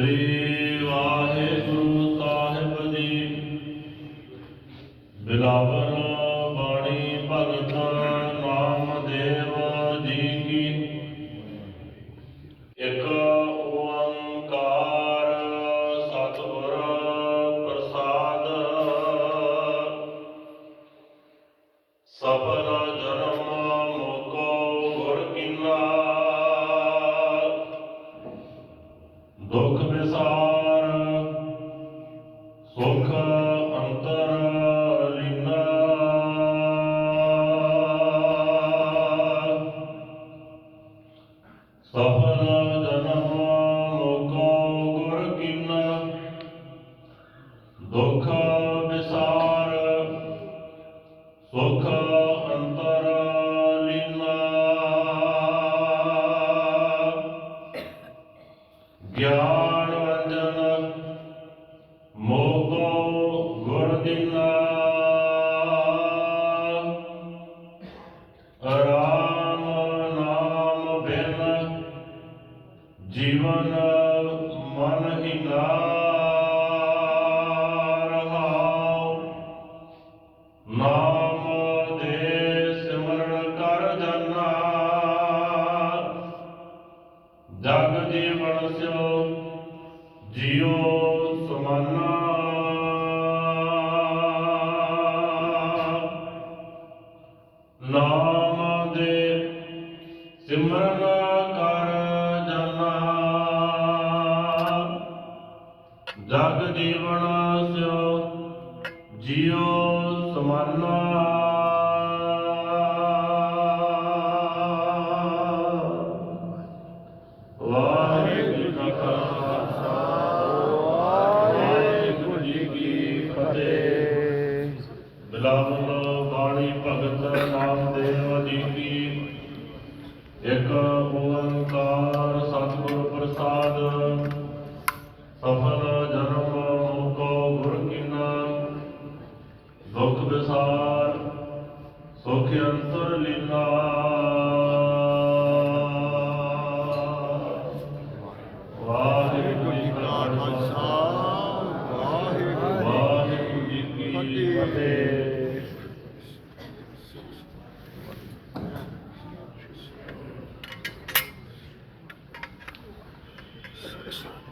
ਸ੍ਰੀ ਵਾਹਿਗੁਰੂ ਸਾਹਿਬ ਜੀ। ਬਿਲਾਵਲ ਬਾਣੀ ਭਗਤ ਨਾਮ ਦੇਵ ਜੀ ਕੀ। ਇਕ ਦੁਖ ਵਿਸਾਰ ਸੁਖ ਅੰਤਰ ਲੀਨਾ ਸਫਲ ਜਨਮ ਮੁਕੋ ਗੁਰ ਕਿਨਾ ਦੁਖ ਵਿਸਾਰ ਸੁਖ ਗਿਆਨ ਵੰਜਨ ਮੋਕੋ ਗੁਰ ਦਿਨਾ ਰਾਮ ਨਾਮ ਬਿਨ ਜੀਵਨ ਮਨ ਹੀਨਾ ਜਿਉ ਸਮਾਨਾ। ਨਾਮ ਦੇ ਸਿਮਰਨ ਕਰ ਜਨਾ। ਜਗ ਜੀਵਨ ਸਿਓ ਜਿਉ ਸਮਾਨਾ। ਵਾਹਿਗੁਰੂ ਜੀ ਕਾ ਖਾਲਸਾ ਵਾਹਿਗੁਰੂ ਜੀ ਕੀ ਫਤਿਹ ਬਿਲਾਵਲ ਬਾਣੀ ਭਗਤ ਨਾਮਦੇਵ ਜੀ ਕੀ ਇੱਕ ਓੰਕਾਰ ਸਤਿਗੁਰ ਪ੍ਰਸਾਦ। ਸਫਲ ਜਨਮ ਮੁਕੋ ਗੁਰ ਕੀਨਾ। ਦੁਖ ਵਿਸਾਰ, ਸੁਖ ਅੰਤਰ ਲੀਨਾ eso, eso.